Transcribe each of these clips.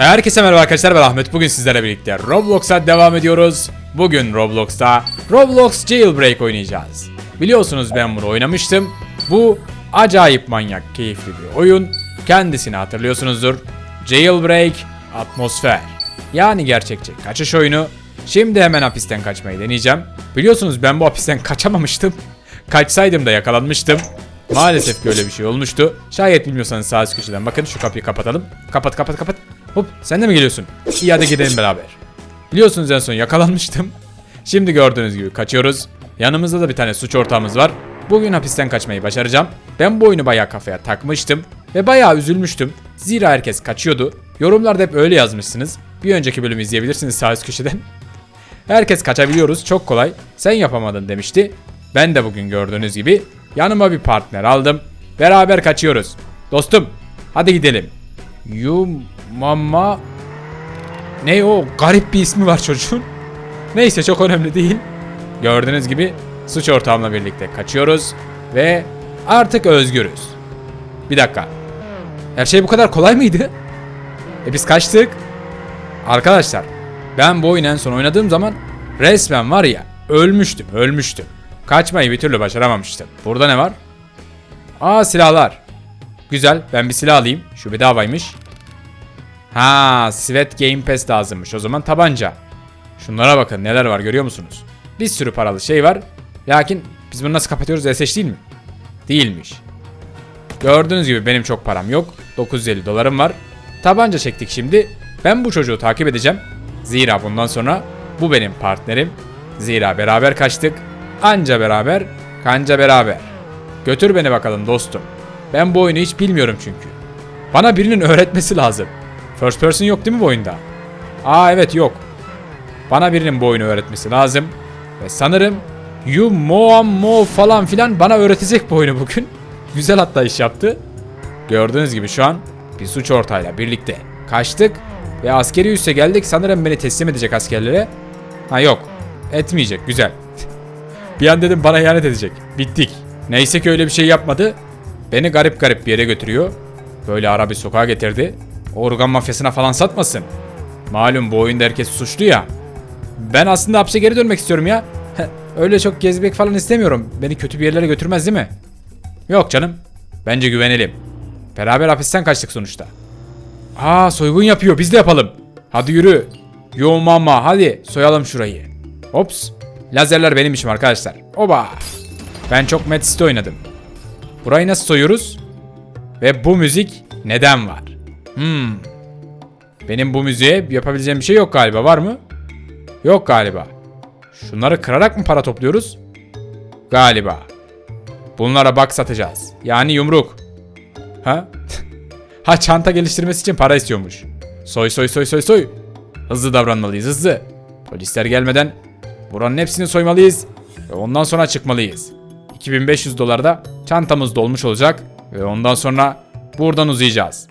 Herkese merhaba arkadaşlar ben Ahmet. Bugün sizlerle birlikte Roblox'a devam ediyoruz. Bugün Roblox'ta Roblox Jailbreak oynayacağız. Biliyorsunuz ben bunu oynamıştım. Bu acayip manyak, keyifli bir oyun. Kendisini hatırlıyorsunuzdur. Jailbreak Atmosfer. Yani gerçekçi kaçış oyunu. Şimdi hemen hapisten kaçmayı deneyeceğim. Biliyorsunuz ben bu hapisten kaçamamıştım. Kaçsaydım da yakalanmıştım. Maalesef böyle bir şey olmuştu. Şayet bilmiyorsanız sağ üst köşeden bakın şu kapıyı kapatalım. Kapat kapat kapat. Hop sen de mi geliyorsun? İyi hadi gidelim beraber. Biliyorsunuz en son yakalanmıştım. Şimdi gördüğünüz gibi kaçıyoruz. Yanımızda da bir tane suç ortağımız var. Bugün hapisten kaçmayı başaracağım. Ben bu oyunu bayağı kafaya takmıştım. Ve bayağı üzülmüştüm. Zira herkes kaçıyordu. Yorumlarda hep öyle yazmışsınız. Bir önceki bölümü izleyebilirsiniz sağ üst köşeden. Herkes kaçabiliyoruz çok kolay. Sen yapamadın demişti. Ben de bugün gördüğünüz gibi yanıma bir partner aldım. Beraber kaçıyoruz. Dostum hadi gidelim. Yum mama ne o garip bir ismi var çocuğun. Neyse çok önemli değil. Gördüğünüz gibi suç ortağımla birlikte kaçıyoruz ve artık özgürüz. Bir dakika. Her şey bu kadar kolay mıydı? E biz kaçtık. Arkadaşlar ben bu oyunu en son oynadığım zaman resmen var ya ölmüştüm ölmüştüm. Kaçmayı bir türlü başaramamıştım. Burada ne var? Aa silahlar. Güzel ben bir silah alayım. Şu bedavaymış. Ha Svet Game Pass lazımmış o zaman tabanca. Şunlara bakın neler var görüyor musunuz? Bir sürü paralı şey var. Lakin biz bunu nasıl kapatıyoruz SH değil mi? Değilmiş. Gördüğünüz gibi benim çok param yok. 950 dolarım var. Tabanca çektik şimdi. Ben bu çocuğu takip edeceğim. Zira bundan sonra bu benim partnerim. Zira beraber kaçtık. Anca beraber, kanca beraber. Götür beni bakalım dostum. Ben bu oyunu hiç bilmiyorum çünkü. Bana birinin öğretmesi lazım. First person yok değil mi bu oyunda? Aa evet yok. Bana birinin bu oyunu öğretmesi lazım. Ve sanırım You Moa Mo falan filan bana öğretecek bu oyunu bugün. Güzel hatta iş yaptı. Gördüğünüz gibi şu an bir suç ortağıyla birlikte kaçtık ve askeri üsse geldik. Sanırım beni teslim edecek askerlere. Ha yok. Etmeyecek. Güzel. bir an dedim bana ihanet edecek. Bittik. Neyse ki öyle bir şey yapmadı. Beni garip garip bir yere götürüyor. Böyle ara bir sokağa getirdi. Organ mafyasına falan satmasın. Malum bu oyunda herkes suçlu ya. Ben aslında hapse geri dönmek istiyorum ya. Öyle çok gezmek falan istemiyorum. Beni kötü bir yerlere götürmez değil mi? Yok canım. Bence güvenelim. Beraber hapisten kaçtık sonuçta. Aa soygun yapıyor biz de yapalım. Hadi yürü. Yo mama hadi soyalım şurayı. Ops. Lazerler benim işim arkadaşlar. Oba. Ben çok Mad City oynadım. Burayı nasıl soyuyoruz? Ve bu müzik neden var? Hmm. Benim bu müziğe yapabileceğim bir şey yok galiba var mı? Yok galiba. Şunları kırarak mı para topluyoruz? Galiba. Bunlara bak satacağız. Yani yumruk. Ha? ha çanta geliştirmesi için para istiyormuş. Soy soy soy soy soy. Hızlı davranmalıyız hızlı. Polisler gelmeden buranın hepsini soymalıyız. Ve ondan sonra çıkmalıyız. 2500 dolarda çantamız dolmuş olacak. Ve ondan sonra buradan uzayacağız.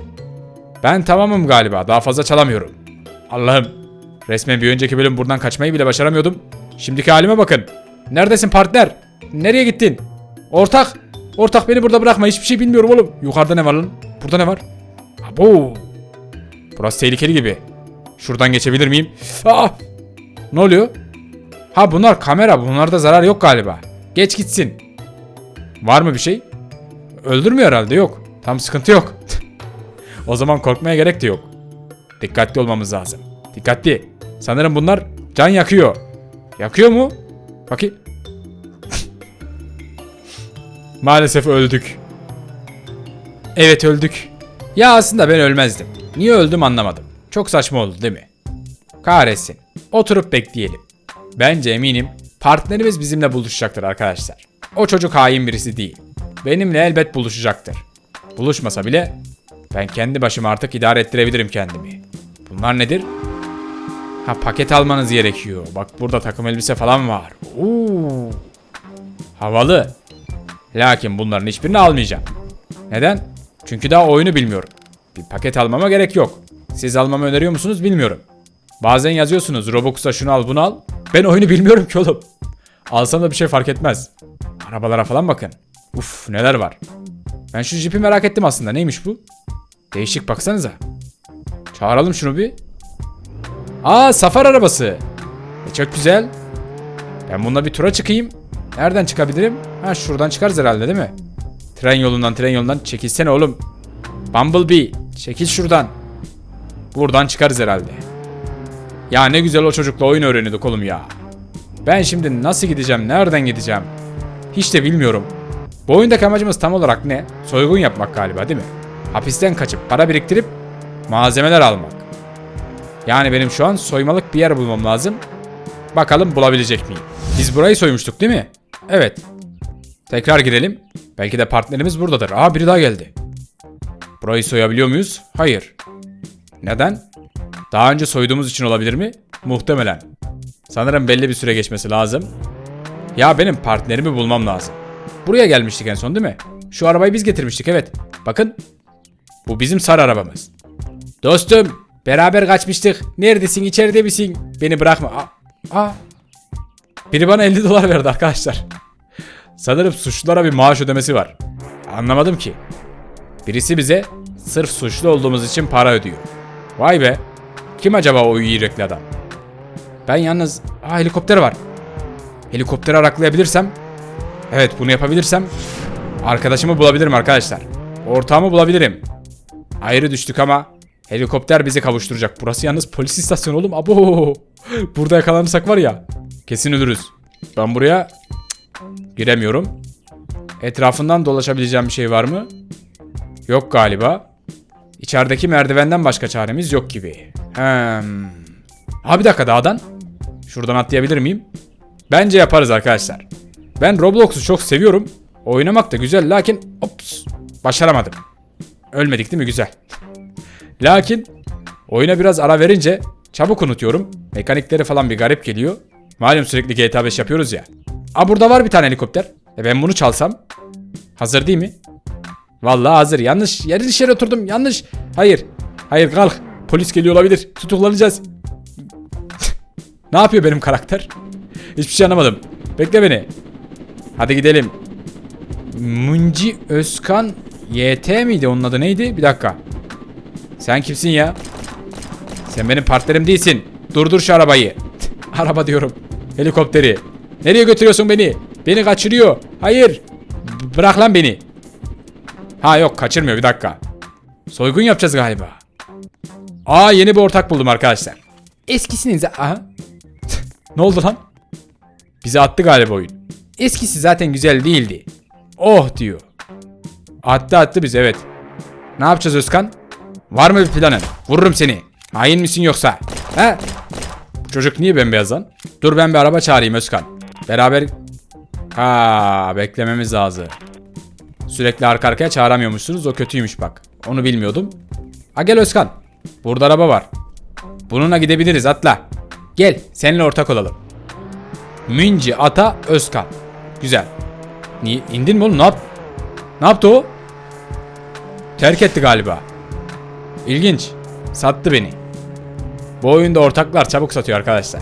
Ben tamamım galiba. Daha fazla çalamıyorum. Allah'ım. Resmen bir önceki bölüm buradan kaçmayı bile başaramıyordum. Şimdiki halime bakın. Neredesin partner? Nereye gittin? Ortak. Ortak beni burada bırakma. Hiçbir şey bilmiyorum oğlum. Yukarıda ne var lan? Burada ne var? Abo. Burası tehlikeli gibi. Şuradan geçebilir miyim? Aa! Ne oluyor? Ha bunlar kamera. Bunlarda zarar yok galiba. Geç gitsin. Var mı bir şey? Öldürmüyor herhalde yok. Tam sıkıntı yok. o zaman korkmaya gerek de yok. Dikkatli olmamız lazım. Dikkatli. Sanırım bunlar can yakıyor. Yakıyor mu? Bakayım. Maalesef öldük. Evet öldük. Ya aslında ben ölmezdim. Niye öldüm anlamadım. Çok saçma oldu değil mi? Kahretsin. Oturup bekleyelim. Bence eminim partnerimiz bizimle buluşacaktır arkadaşlar. O çocuk hain birisi değil. Benimle elbet buluşacaktır. Buluşmasa bile ben kendi başıma artık idare ettirebilirim kendimi. Bunlar nedir? Ha paket almanız gerekiyor. Bak burada takım elbise falan var. Oo. Havalı. Lakin bunların hiçbirini almayacağım. Neden? Çünkü daha oyunu bilmiyorum. Bir paket almama gerek yok. Siz almamı öneriyor musunuz bilmiyorum. Bazen yazıyorsunuz Robux'a şunu al bunu al. Ben oyunu bilmiyorum ki oğlum. Alsam da bir şey fark etmez. Arabalara falan bakın. Uf neler var. Ben şu jipi merak ettim aslında. Neymiş bu? Değişik baksanıza. Çağıralım şunu bir. Aa safar arabası. E, çok güzel. Ben bununla bir tura çıkayım. Nereden çıkabilirim? Ha şuradan çıkarız herhalde değil mi? Tren yolundan tren yolundan çekilsene oğlum. Bumblebee çekil şuradan. Buradan çıkarız herhalde. Ya ne güzel o çocukla oyun öğreniyorduk oğlum ya. Ben şimdi nasıl gideceğim, nereden gideceğim? Hiç de bilmiyorum. Bu oyundaki amacımız tam olarak ne? Soygun yapmak galiba değil mi? Hapisten kaçıp para biriktirip malzemeler almak. Yani benim şu an soymalık bir yer bulmam lazım. Bakalım bulabilecek miyim? Biz burayı soymuştuk değil mi? Evet. Tekrar girelim. Belki de partnerimiz buradadır. Aa biri daha geldi. Burayı soyabiliyor muyuz? Hayır. Neden? Daha önce soyduğumuz için olabilir mi? Muhtemelen. Sanırım belli bir süre geçmesi lazım. Ya benim partnerimi bulmam lazım. Buraya gelmiştik en son değil mi? Şu arabayı biz getirmiştik evet. Bakın. Bu bizim sarı arabamız. Dostum beraber kaçmıştık. Neredesin içeride misin? Beni bırakma. Aa, aa. Biri bana 50 dolar verdi arkadaşlar. Sanırım suçlulara bir maaş ödemesi var. Anlamadım ki. Birisi bize sırf suçlu olduğumuz için para ödüyor. Vay be. Kim acaba o iyi adam? Ben yalnız... Aa helikopter var. Helikopteri araklayabilirsem... Evet bunu yapabilirsem... Arkadaşımı bulabilirim arkadaşlar. Ortağımı bulabilirim. Ayrı düştük ama... Helikopter bizi kavuşturacak. Burası yalnız polis istasyonu oğlum. Abo. Burada yakalanırsak var ya. Kesin ölürüz. Ben buraya... Giremiyorum. Etrafından dolaşabileceğim bir şey var mı? Yok galiba. İçerideki merdivenden başka çaremiz yok gibi. Hmm. Ha bir dakika dağdan. Şuradan atlayabilir miyim? Bence yaparız arkadaşlar. Ben Roblox'u çok seviyorum. Oynamak da güzel lakin ops başaramadım. Ölmedik değil mi? Güzel. Lakin oyuna biraz ara verince çabuk unutuyorum. Mekanikleri falan bir garip geliyor. Malum sürekli GTA 5 yapıyoruz ya. Aa burada var bir tane helikopter. E ben bunu çalsam? Hazır değil mi? Vallahi hazır. Yanlış. Yanlış yere oturdum. Yanlış. Hayır. Hayır kalk. Polis geliyor olabilir. Tutuklanacağız. ne yapıyor benim karakter? Hiçbir şey anlamadım. Bekle beni. Hadi gidelim. Munci Özkan YT miydi onun adı neydi? Bir dakika. Sen kimsin ya? Sen benim partnerim değilsin. Durdur şu arabayı. Araba diyorum. Helikopteri. Nereye götürüyorsun beni? Beni kaçırıyor. Hayır. B- bırak lan beni. Ha yok kaçırmıyor bir dakika. Soygun yapacağız galiba. Aa yeni bir ortak buldum arkadaşlar. Eskisini za- Aha. ne oldu lan? Bizi attı galiba oyun. Eskisi zaten güzel değildi. Oh diyor. Attı attı biz evet. Ne yapacağız Özkan? Var mı bir planın? Vururum seni. Hain misin yoksa? He? Bu çocuk niye bembeyaz lan? Dur ben bir araba çağırayım Özkan. Beraber... Ha beklememiz lazım. Sürekli arka arkaya çağıramıyormuşsunuz. O kötüymüş bak. Onu bilmiyordum. Ha gel Özkan. Burada araba var. Bununla gidebiliriz atla. Gel seninle ortak olalım. Minci Ata Özkan. Güzel. Niye indin mi oğlum? Ne yap? Ne yaptı o? Terk etti galiba. İlginç. Sattı beni. Bu oyunda ortaklar çabuk satıyor arkadaşlar.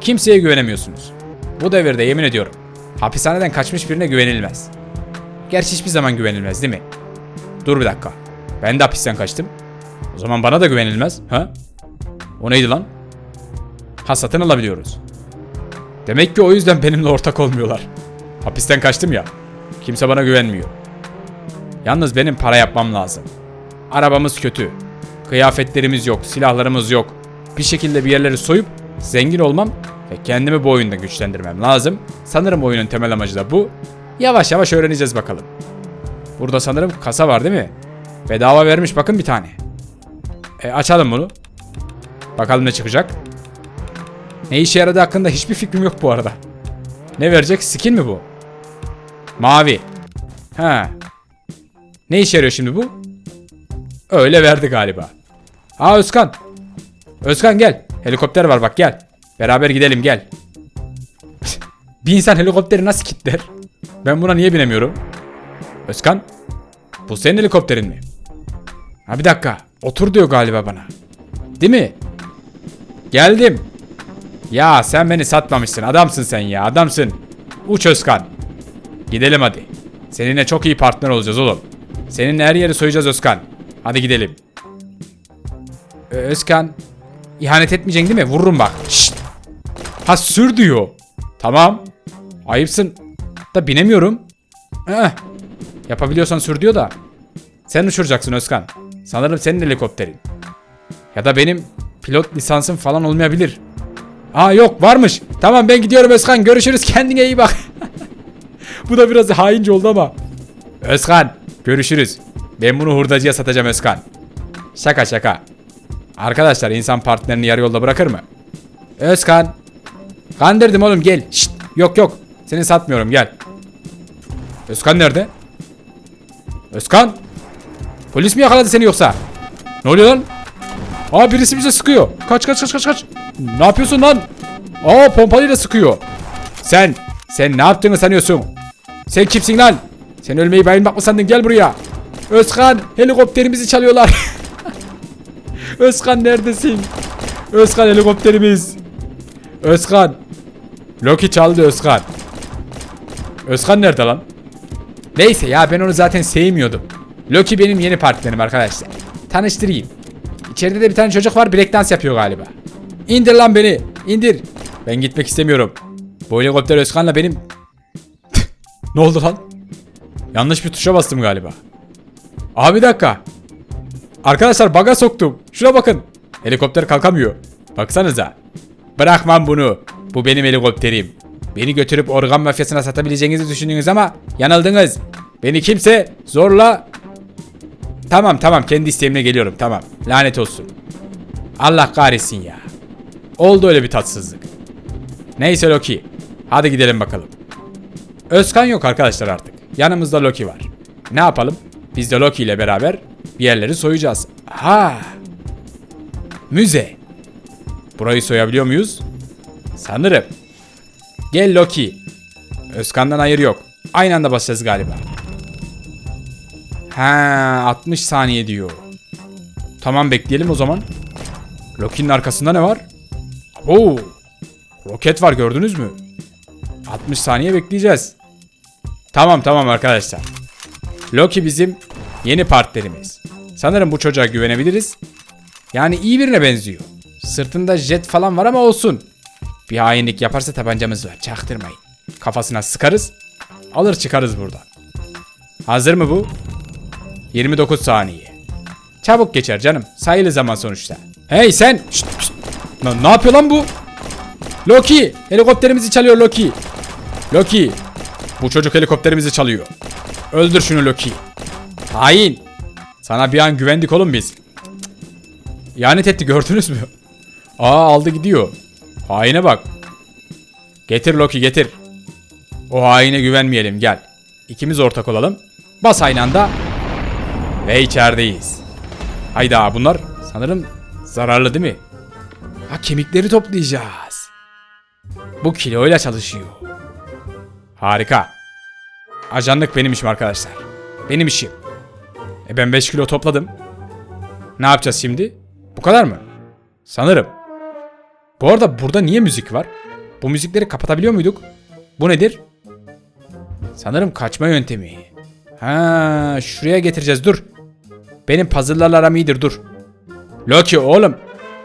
Kimseye güvenemiyorsunuz. Bu devirde yemin ediyorum. Hapishaneden kaçmış birine güvenilmez. Gerçi hiçbir zaman güvenilmez değil mi? Dur bir dakika. Ben de hapisten kaçtım. O zaman bana da güvenilmez. Ha? O neydi lan? Ha satın alabiliyoruz. Demek ki o yüzden benimle ortak olmuyorlar. Hapisten kaçtım ya. Kimse bana güvenmiyor. Yalnız benim para yapmam lazım. Arabamız kötü. Kıyafetlerimiz yok, silahlarımız yok. Bir şekilde bir yerleri soyup zengin olmam ve kendimi bu oyunda güçlendirmem lazım. Sanırım oyunun temel amacı da bu. Yavaş yavaş öğreneceğiz bakalım. Burada sanırım kasa var değil mi? Bedava vermiş bakın bir tane. E, açalım bunu. Bakalım ne çıkacak. Ne işe yaradığı hakkında hiçbir fikrim yok bu arada. Ne verecek? Skin mi bu? Mavi. Ha. Ne işe yarıyor şimdi bu? Öyle verdi galiba. Aa Özkan. Özkan gel. Helikopter var bak gel. Beraber gidelim gel. bir insan helikopteri nasıl kilitler? Ben buna niye binemiyorum? Özkan. Bu senin helikopterin mi? Ha bir dakika. Otur diyor galiba bana. Değil mi? Geldim. Ya sen beni satmamışsın. Adamsın sen ya. Adamsın. Uç Özkan. Gidelim hadi. Seninle çok iyi partner olacağız oğlum. Seninle her yeri soyacağız Özkan. Hadi gidelim. Özkan. ihanet etmeyeceksin değil mi? Vururum bak. Şşt. Ha sür diyor. Tamam. Ayıpsın. Da binemiyorum. Eh. Yapabiliyorsan sür diyor da. Sen uçuracaksın Özkan. Sanırım senin helikopterin. Ya da benim pilot lisansım falan olmayabilir. Aa yok varmış. Tamam ben gidiyorum Özkan. Görüşürüz. Kendine iyi bak. Bu da biraz haince oldu ama. Özkan görüşürüz. Ben bunu hurdacıya satacağım Özkan. Şaka şaka. Arkadaşlar insan partnerini yarı yolda bırakır mı? Özkan. Kandırdım oğlum gel. Şşt. Yok yok. Seni satmıyorum gel. Özkan nerede? Özkan. Polis mi yakaladı seni yoksa? Ne oluyor lan? Aa birisi bize sıkıyor. Kaç kaç kaç kaç kaç. Ne yapıyorsun lan? Aa pompalıyla sıkıyor. Sen, sen ne yaptığını sanıyorsun? Sen kimsin lan? Sen ölmeyi bayılmak mı sandın? Gel buraya. Özkan helikopterimizi çalıyorlar. Özkan neredesin? Özkan helikopterimiz. Özkan. Loki çaldı Özkan. Özkan nerede lan? Neyse ya ben onu zaten sevmiyordum. Loki benim yeni partnerim arkadaşlar. Tanıştırayım. İçeride de bir tane çocuk var breakdance yapıyor galiba. İndir lan beni. indir. Ben gitmek istemiyorum. Bu helikopter Özkan'la benim... ne oldu lan? Yanlış bir tuşa bastım galiba. Abi bir dakika. Arkadaşlar baga soktum. Şuna bakın. Helikopter kalkamıyor. Baksanıza. Bırakmam bunu. Bu benim helikopterim. Beni götürüp organ mafyasına satabileceğinizi düşündünüz ama yanıldınız. Beni kimse zorla... Tamam tamam kendi isteğimle geliyorum tamam. Lanet olsun. Allah kahretsin ya. Oldu öyle bir tatsızlık. Neyse Loki. Hadi gidelim bakalım. Özkan yok arkadaşlar artık. Yanımızda Loki var. Ne yapalım? Biz de Loki ile beraber bir yerleri soyacağız. Ha. Müze. Burayı soyabiliyor muyuz? Sanırım. Gel Loki. Özkan'dan hayır yok. Aynı anda basacağız galiba. Ha, 60 saniye diyor. Tamam bekleyelim o zaman. Loki'nin arkasında ne var? Oo. Roket var gördünüz mü? 60 saniye bekleyeceğiz. Tamam tamam arkadaşlar. Loki bizim yeni partnerimiz. Sanırım bu çocuğa güvenebiliriz. Yani iyi birine benziyor. Sırtında jet falan var ama olsun. Bir hainlik yaparsa tabancamız var. Çaktırmayın. Kafasına sıkarız. Alır çıkarız buradan. Hazır mı bu? 29 saniye. Çabuk geçer canım. Sayılı zaman sonuçta. Hey sen! Şşt, şşt. Na- ne yapıyor lan bu? Loki! Helikopterimizi çalıyor Loki. Loki! Bu çocuk helikopterimizi çalıyor. Öldür şunu Loki. Hain! Sana bir an güvendik oğlum biz. İhanet etti gördünüz mü? Aa aldı gidiyor. Haine bak. Getir Loki getir. O haine güvenmeyelim gel. İkimiz ortak olalım. Bas aynı anda. Ve içerideyiz. Hayda bunlar sanırım zararlı değil mi? Ha kemikleri toplayacağız. Bu kiloyla çalışıyor. Harika. Ajanlık benim işim arkadaşlar. Benim işim. E ben 5 kilo topladım. Ne yapacağız şimdi? Bu kadar mı? Sanırım. Bu arada burada niye müzik var? Bu müzikleri kapatabiliyor muyduk? Bu nedir? Sanırım kaçma yöntemi. Ha, şuraya getireceğiz dur. Benim puzzle'larla aram iyidir dur. Loki oğlum.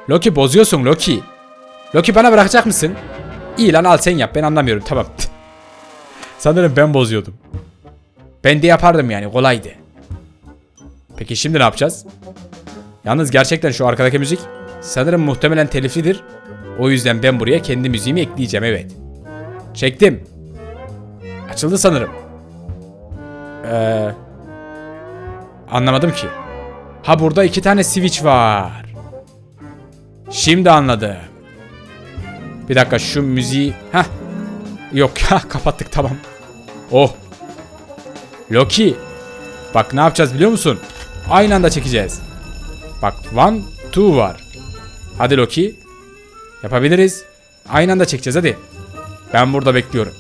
Loki bozuyorsun Loki. Loki bana bırakacak mısın? İyi lan al sen yap ben anlamıyorum tamam. Sanırım ben bozuyordum. Ben de yapardım yani kolaydı. Peki şimdi ne yapacağız? Yalnız gerçekten şu arkadaki müzik sanırım muhtemelen teliflidir. O yüzden ben buraya kendi müziğimi ekleyeceğim evet. Çektim. Açıldı sanırım. Ee, anlamadım ki. Ha burada iki tane switch var. Şimdi anladım. Bir dakika şu müziği... Heh. Yok ya kapattık tamam. Oh. Loki. Bak ne yapacağız biliyor musun? Aynı anda çekeceğiz. Bak one, two var. Hadi Loki. Yapabiliriz. Aynı anda çekeceğiz hadi. Ben burada bekliyorum.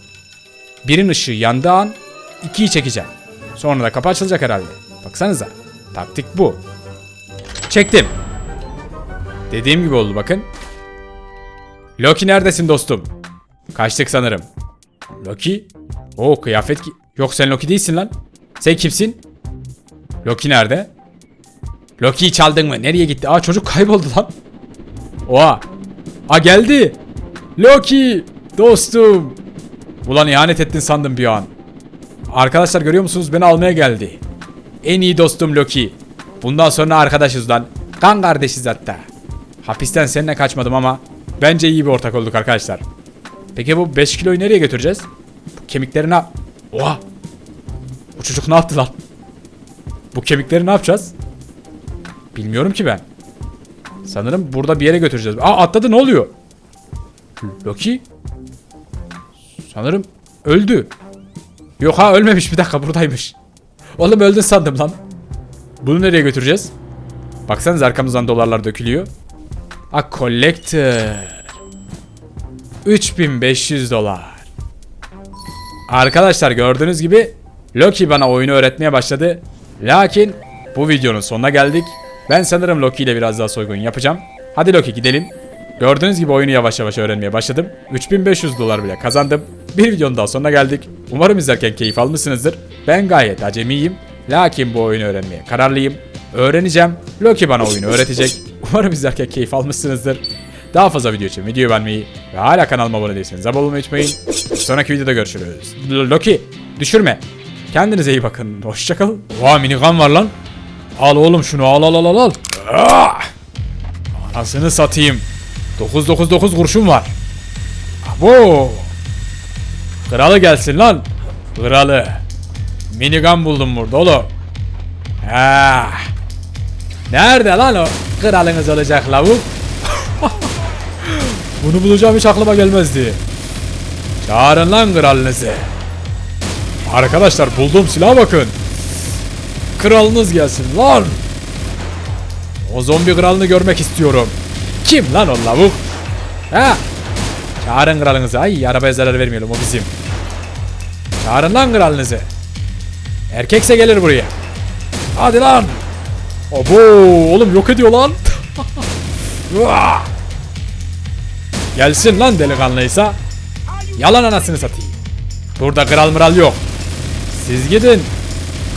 Birin ışığı yandığı an ikiyi çekeceğim. Sonra da kapı açılacak herhalde. Baksanıza. Taktik bu. Çektim. Dediğim gibi oldu bakın. Loki neredesin dostum? Kaçtık sanırım. Loki? O kıyafet ki... Yok sen Loki değilsin lan. Sen kimsin? Loki nerede? Loki'yi çaldın mı? Nereye gitti? Aa çocuk kayboldu lan. Oha. Aa geldi. Loki. Dostum. Ulan ihanet ettin sandım bir an. Arkadaşlar görüyor musunuz? Beni almaya geldi. En iyi dostum Loki. Bundan sonra arkadaşız lan. Kan kardeşiz hatta. Hapisten seninle kaçmadım ama bence iyi bir ortak olduk arkadaşlar. Peki bu 5 kiloyu nereye götüreceğiz? Bu kemikleri ne... Oha! Bu çocuk ne yaptı lan? Bu kemikleri ne yapacağız? Bilmiyorum ki ben. Sanırım burada bir yere götüreceğiz. Aa atladı ne oluyor? Loki? Sanırım öldü. Yok ha ölmemiş bir dakika buradaymış. Oğlum öldün sandım lan. Bunu nereye götüreceğiz? Baksanız arkamızdan dolarlar dökülüyor. A collector. 3500 dolar. Arkadaşlar gördüğünüz gibi Loki bana oyunu öğretmeye başladı. Lakin bu videonun sonuna geldik. Ben sanırım Loki ile biraz daha soygun yapacağım. Hadi Loki gidelim. Gördüğünüz gibi oyunu yavaş yavaş öğrenmeye başladım. 3500 dolar bile kazandım. Bir videonun daha sonuna geldik. Umarım izlerken keyif almışsınızdır. Ben gayet acemiyim. Lakin bu oyunu öğrenmeye kararlıyım. Öğreneceğim. Loki bana oyunu öğretecek. Umarım izlerken keyif almışsınızdır. Daha fazla video için videoyu beğenmeyi ve hala kanalıma abone değilseniz abone olmayı unutmayın. Sonraki videoda görüşürüz. Loki düşürme. Kendinize iyi bakın. Hoşçakalın. Oha minigun var lan. Al oğlum şunu al al al al al. Ah! Anasını satayım. 999 kurşun var. Abo. Kralı gelsin lan. Kralı. Minigun buldum burada oğlum. Ha. Nerede lan o? Kralınız olacak lavuk. Bunu bulacağım hiç aklıma gelmezdi. Çağırın lan kralınızı. Arkadaşlar bulduğum silaha bakın. Kralınız gelsin lan. O zombi kralını görmek istiyorum. Kim lan o lavuk? Ha? Çağırın kralınızı. Ay arabaya zarar vermeyelim o bizim. Çağırın lan kralınızı. Erkekse gelir buraya. Hadi lan. Abo oğlum yok ediyor lan. Gelsin lan delikanlıysa. Yalan anasını satayım. Burada kral mıral yok. Siz gidin.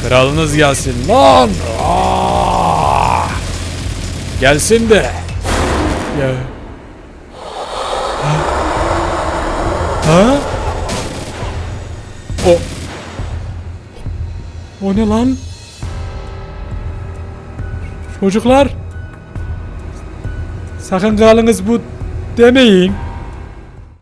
Kralınız gelsin lan. Ah! Gelsin de. Ya. Ha? Ha? O. O ne lan? Çocuklar. Sakın kralınız bu demeyin.